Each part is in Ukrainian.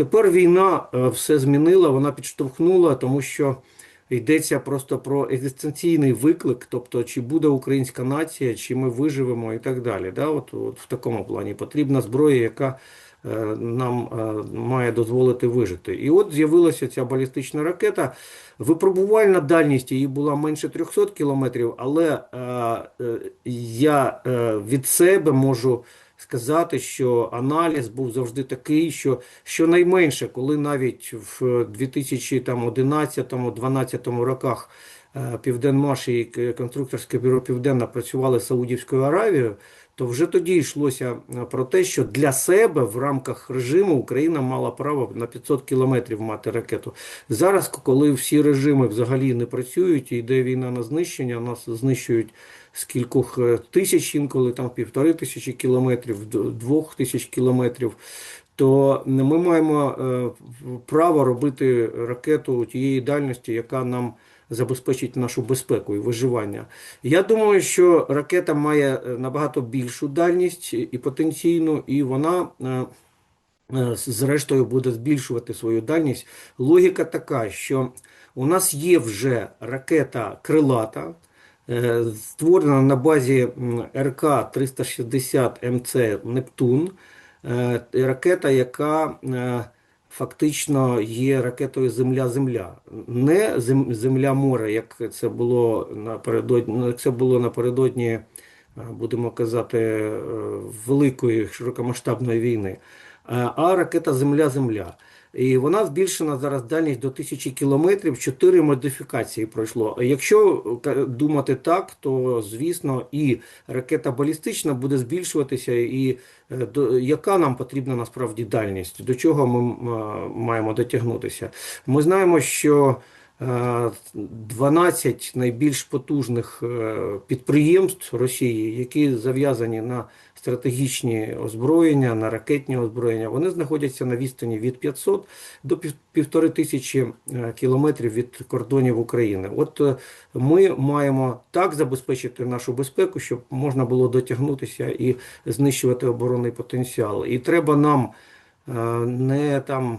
Тепер війна е, все змінила, вона підштовхнула, тому що йдеться просто про екзистенційний виклик, тобто чи буде українська нація, чи ми виживемо і так далі. Да? От, от в такому плані потрібна зброя, яка е, нам е, має дозволити вижити. І от з'явилася ця балістична ракета. Випробувальна дальність її була менше 300 кілометрів, але я від себе можу сказати, що аналіз був завжди такий, що щонайменше, коли навіть в 2011-2012 роках е, Південмаш і конструкторське бюро Південна працювали з Саудівською Аравією, то вже тоді йшлося е, про те, що для себе в рамках режиму Україна мала право на 500 кілометрів мати ракету. Зараз, коли всі режими взагалі не працюють і йде війна на знищення, нас знищують з кількох е, тисяч, інколи там півтори тисячі кілометрів, двох тисяч кілометрів. То ми маємо е, право робити ракету тієї дальності, яка нам забезпечить нашу безпеку і виживання. Я думаю, що ракета має е, набагато більшу дальність і потенційну, і вона. Зрештою буде збільшувати свою дальність. Логіка така, що у нас є вже ракета крилата, створена на базі РК-360 МЦ Нептун. Е, Ракета, яка е, фактично є ракетою Земля-Земля. Не Земля-море, як це було напередодні, ну, як це було напередодні, е, будемо казати, е, великої широкомасштабної війни, Е, а ракета Земля-Земля. І вона збільшена зараз дальність до тисячі кілометрів. Чотири модифікації пройшло. Якщо е, думати так, то звісно і ракета балістична буде збільшуватися, і е, до яка нам потрібна насправді дальність, до чого ми е, маємо дотягнутися. Ми знаємо, що 12 найбільш потужних е, підприємств Росії, які зав'язані на стратегічні озброєння, на ракетні озброєння, вони знаходяться на відстані від 500 до пів- півтори тисячі е, кілометрів від кордонів України. От е, ми маємо так забезпечити нашу безпеку, щоб можна було дотягнутися і знищувати оборонний потенціал. І треба нам е, не там е,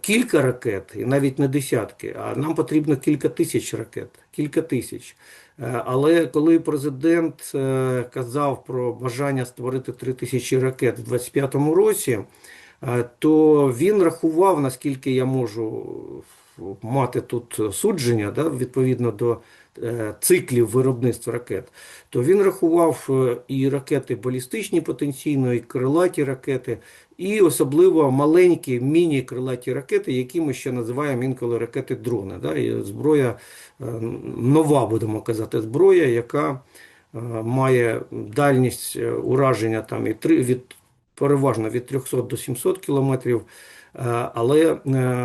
кілька ракет, і навіть не десятки, а нам потрібно кілька тисяч ракет, кілька тисяч. Е, Але коли президент е, казав про бажання створити три тисячі ракет в 25-му році, е, то він рахував, наскільки я можу мати тут судження, да, відповідно до е, циклів виробництва ракет, то він рахував е, і ракети балістичні потенційно, і крилаті ракети, і особливо маленькі міні-крилаті ракети, які ми ще називаємо інколи ракети-дрони. Да, і зброя е, нова, будемо казати, зброя, яка е, має дальність е, ураження там і від переважно від 300 до 700 кілометрів, е, але е,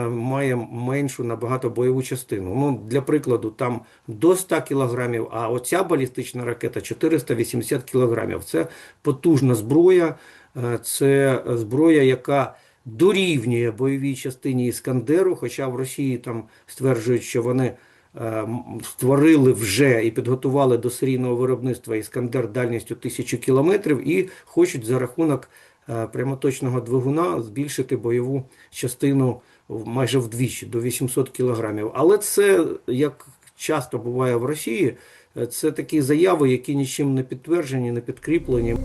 має меншу набагато бойову частину. Ну, для прикладу, там до 100 кілограмів, а оця балістична ракета 480 кілограмів. Це потужна зброя, е, це зброя, яка дорівнює бойовій частині Іскандеру, хоча в Росії там стверджують, що вони е, створили вже і підготували до серійного виробництва Іскандер дальністю 1000 кілометрів і хочуть за рахунок е, прямоточного двигуна збільшити бойову частину майже вдвічі до 800 кілограмів. Але це, як часто буває в Росії, е, це такі заяви, які нічим не підтверджені, не підкріплені.